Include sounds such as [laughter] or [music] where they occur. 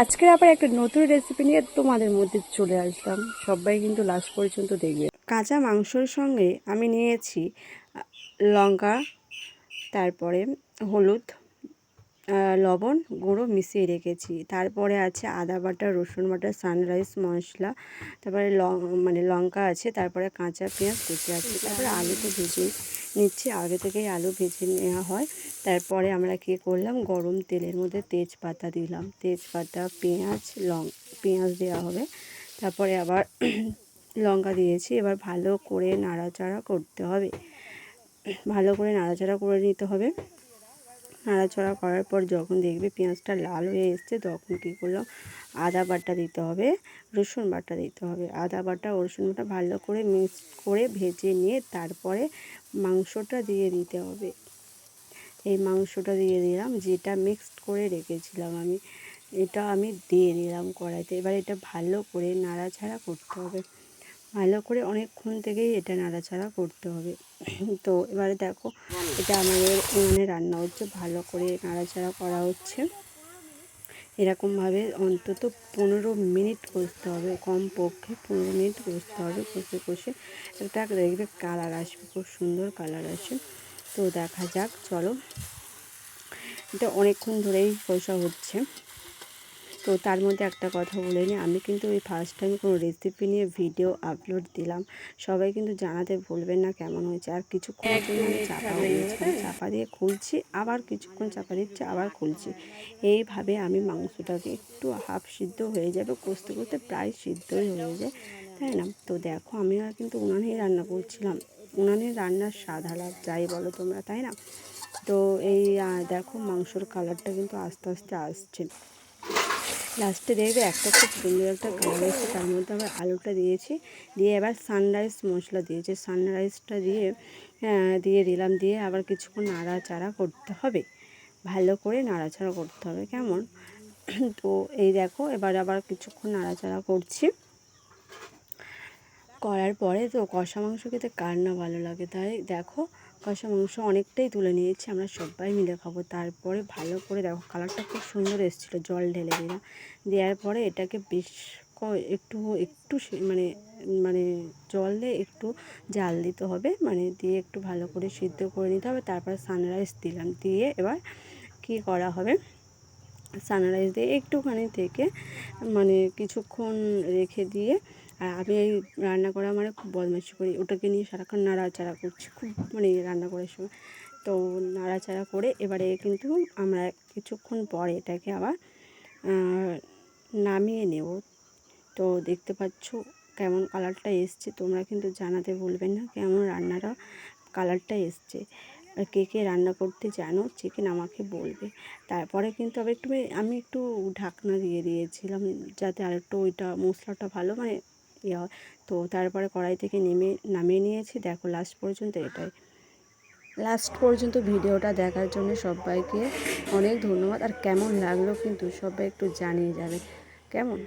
আজকের আবার একটা নতুন রেসিপি নিয়ে তোমাদের মধ্যে চলে আসলাম। সবাই কিন্তু লাস্ট পর্যন্ত দেখবে। কাঁচা মাংসর সঙ্গে আমি নিয়েছি লঙ্কা, তারপরে হলুদ লবণ, গুঁড়ো মিশিয়ে রেখেছি। তারপরে আছে আদা বাটা, রসুন বাটা সানরাইস মশলা, তারপরে লং মানে লঙ্কা আছে, তারপরে কাঁচা পেঁয়াজ কুচি আছে, তারপরে আলু তো ভেজে নিচ্ছি। আগে থেকেই আলু ভেজে নেওয়া হয়। তারপরে আমরা কী করলাম? গরম তেলের মধ্যে তেজপাতা দিলাম। তেজপাতা, পেঁয়াজ, লং, পেঁয়াজ দেওয়া হবে। তারপরে আবার [clears throat] লঙ্কা দিয়েছি। এবার ভালো করে নাড়াচাড়া করতে হবে। ভালো করে নাড়াচাড়া করে নিতে হবে। নাড়াচাড়া করার পর যখন দেখবে পেঁয়াজটা লাল হয়ে এসছে, তখন কী করলাম, আদা বাটা দিতে হবে, রসুন বাটা দিতে হবে। আদা বাটা, রসুন বাটা ভালো করে মিক্স করে ভেজে নিয়ে তারপরে মাংসটা দিয়ে দিতে হবে। এই মাংসটা দিয়ে দিলাম, যেটা মিক্সড করে রেখেছিলাম আমি, এটা আমি দিয়ে দিলাম কড়াইতে। এবার এটা ভালো করে নাড়াচাড়া করতে হবে। ভালো করে অনেকক্ষণ থেকেই এটা নাড়াচাড়া করতে হবে। তো এবারে দেখো, এটা আমাদের উনুনে রান্না হচ্ছে, ভালো করে নাড়াচাড়া করা হচ্ছে। এরকমভাবে অন্তত পনেরো মিনিট কষতে হবে, কম পক্ষে পনেরো মিনিট কষতে হবে, কষে কষে একটা দেখবে কালার আসবে, খুব সুন্দর কালার আসে। তো দেখা যাক, চলো। এটা অনেকক্ষণ ধরেই কষা হচ্ছে। তো তার মধ্যে একটা কথা বলে নিই। আমি কিন্তু ওই ফার্স্ট টাইম কোনো রেসিপি নিয়ে ভিডিও আপলোড দিলাম। সবাই কিন্তু জানাতে বলবেন না কেমন হয়েছে। আর কিছুক্ষণ জন্য আমি চাপা দিয়েছি চাপা দিয়ে খুলছি আবার কিছুক্ষণ চাপা দিচ্ছি আবার খুলছি। এইভাবে আমি মাংসটাকে একটু হাফ সিদ্ধ হয়ে যাবে কষতে কষতে প্রায় সিদ্ধই হয়ে যায় তাই না? তো দেখো আমি আর কিন্তু উনানেই রান্না করছিলাম। উনানের রান্নার স্বাদ আলাদা যাই বলো তোমরা তাই না? তো এই দেখো মাংসর কালারটা কিন্তু আস্তে আস্তে আসছে। লাস্টে দেখবে একটা খুব সুন্দর একটা কালার এসেছে। তার মধ্যে আবার আলুটা দিয়েছি। দিয়ে এবার সানরাইজ মশলা দিয়েছি। সানরাইজটা দিয়ে দিয়ে দিলাম। দিয়ে আবার কিছুক্ষণ নাড়াচাড়া করতে হবে। ভালো করে নাড়াচাড়া করতে হবে। কেমন? তো এই দেখো, এবার আবার কিছুক্ষণ নাড়াচাড়া করছি। করার পরে তো কষা মাংস খেতে কার না ভালো লাগে? তাই দেখো, কষা মাংস অনেকটাই তুলে নিয়েছি আমরা সবাই মিলে খাব। তারপরে ভালো করে দেখো, কালারটা খুব সুন্দর এসেছিল, জল ঢেলে দিলাম। দেওয়ার পরে এটাকে বেশ একটু একটু মানে মানে জল দিয়ে একটু জাল দিতে হবে। মানে দিয়ে একটু ভালো করে সিদ্ধ করে নিতে হবে। তারপর সানরাইজ দিলাম। দিয়ে এবার কী করা হবে? সানরাইজ দিয়ে একটুখানি থেকে মানে কিছুক্ষণ রেখে দিয়ে আর আমি এই রান্না করা মানে খুব বদমাইশি করি। ওটাকে নিয়ে সারাক্ষণ নাড়াচাড়া করছি খুব মানে রান্না করার সময়। তো নাড়াচাড়া করে এবারে কিন্তু আমরা কিছুক্ষণ পরে এটাকে আবার নামিয়ে নেব। তো দেখতে পাচ্ছ কেমন কালারটা এসছে। তোমরা কিন্তু জানাতে ভুলবেন না কেমন রান্নাটা, কালারটা এসছে। আর কে কে রান্না করতে জানো চিকেন আমাকে বলবে। তারপরে কিন্তু আবার একটু, আমি একটু ঢাকনা দিয়ে দিয়েছিলাম যাতে আরেকটু ওইটা মশলাটা ভালো মানে ইয়ে হয় তো তারপরে কড়াই থেকে নেমে, নামিয়ে নিয়েছি। দেখো লাস্ট পর্যন্ত এটাই। লাস্ট পর্যন্ত ভিডিওটা দেখার জন্য সবাইকে অনেক ধন্যবাদ। আর কেমন লাগল কিন্তু সবাই একটু জানিয়ে যাবে। কেমন?